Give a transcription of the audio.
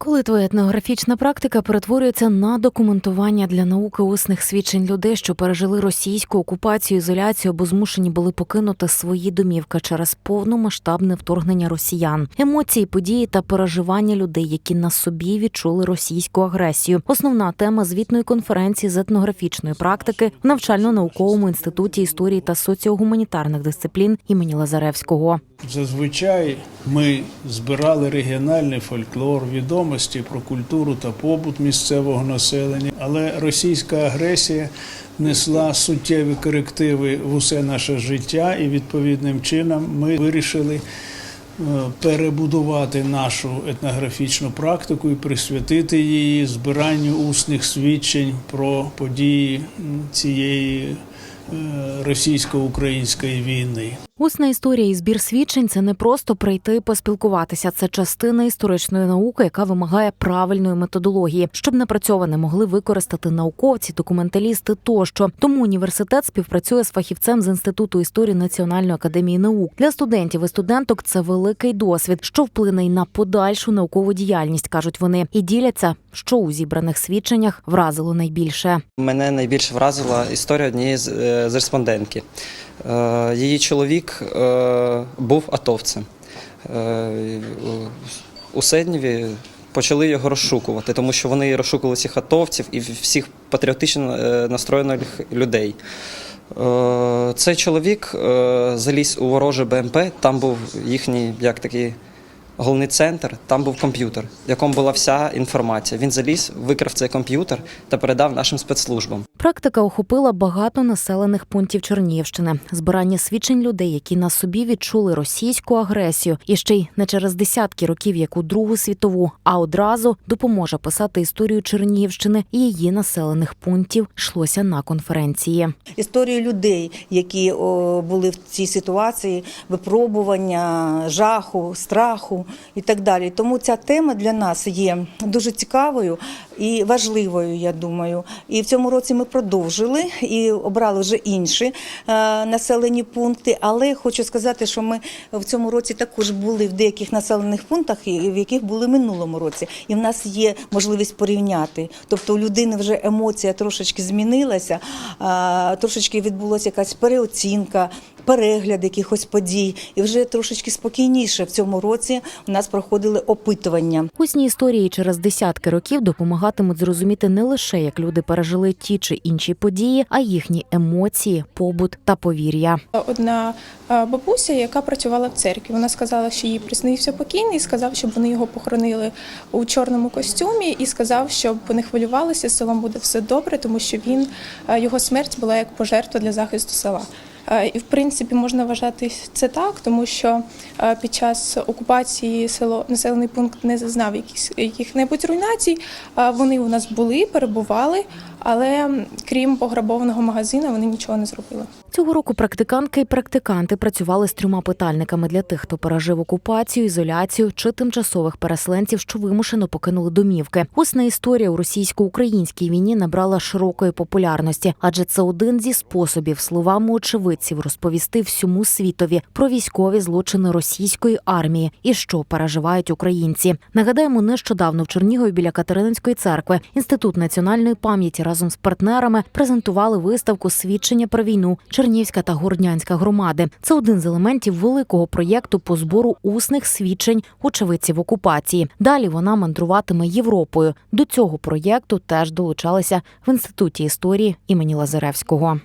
Коли твоя етнографічна практика перетворюється на документування для науки усних свідчень людей, що пережили російську окупацію, ізоляцію або змушені були покинути свої домівки через повномасштабне вторгнення росіян, емоції, події та переживання людей, які на собі відчули російську агресію. Основна тема звітної конференції з етнографічної практики в навчально-науковому інституті історії та соціогуманітарних дисциплін імені Лазаревського. Зазвичай ми збирали регіональний фольклор, відомості про культуру та побут місцевого населення, але російська агресія несла суттєві корективи в усе наше життя, і відповідним чином ми вирішили е, перебудувати нашу етнографічну практику і присвятити її збиранню усних свідчень про події цієї російсько-української війни. Усна історія і збір свідчень це не просто прийти і поспілкуватися. Це частина історичної науки, яка вимагає правильної методології, щоб напрацьоване могли використати науковці, документалісти тощо. Тому університет співпрацює з фахівцем з інституту історії Національної академії наук. Для студентів і студенток це великий досвід, що вплине й на подальшу наукову діяльність, кажуть вони, і діляться, що у зібраних свідченнях вразило найбільше. Мене найбільше вразила історія однієї з, е, з респондентки. Е, Її чоловік е, був атовцем. Е, У Седнєві почали його розшукувати, тому що вони розшукували всіх атовців і всіх патріотично настроєних людей. Цей чоловік заліз у вороже БМП, там був їхній як такий головний центр, там був комп'ютер, в якому була вся інформація. Він заліз, викрав цей комп'ютер та передав нашим спецслужбам. Практика охопила багато населених пунктів Чернігівщини, збирання свідчень людей, які на собі відчули російську агресію, і ще й не через десятки років, як у Другу світову, а одразу допоможе писати історію Чернігівщини і її населених пунктів. йшлося на конференції. історію людей, які були в цій ситуації, випробування, жаху, страху і так далі. Тому ця тема для нас є дуже цікавою і важливою, я думаю. І в цьому році ми продовжили і обрали вже інші е, населені пункти. Але хочу сказати, що ми в цьому році також були в деяких населених пунктах, в яких були в минулому році. І в нас є можливість порівняти. Тобто у людини вже емоція трошечки змінилася, трошечки відбулася якась переоцінка. Перегляд якихось подій, і вже трошечки спокійніше в цьому році у нас проходили опитування. Усні історії через десятки років допомагатимуть зрозуміти не лише як люди пережили ті чи інші події, а й їхні емоції, побут та повір'я. Одна е, бабуся, яка працювала в церкві. Вона сказала, що їй приснився покійний, сказав, щоб вони його похоронили у чорному костюмі, і сказав, щоб не хвилювалися, з селом буде все добре, тому що він е, його смерть була як пожертва для захисту села. Е, І в принципі можна вважати це так, тому що е, під час окупації село населений пункт не зазнав яких-небудь руйнацій. Е, Вони у нас були, перебували, але крім пограбованого магазину, вони нічого не зробили. Цього року практикантки і практиканти працювали з трьома питальниками для тих, хто пережив окупацію, ізоляцію чи тимчасових переселенців, що вимушено покинули домівки. Усна історія у російсько-українській війні набрала широкої популярності, адже це один зі способів словами очевидців розповісти всьому світові про військові злочини російської армії і що переживають українці. Нагадаємо, нещодавно в Чернігові біля Катерининської церкви інститут національної пам'яті разом з партнерами презентували виставку свідчення про війну Чернівська та Горднянська громади. Це один з елементів великого проєкту по збору усних свідчень очевидців окупації. Далі вона мандруватиме Європою. До цього проєкту теж долучалися в інституті історії імені Лазаревського.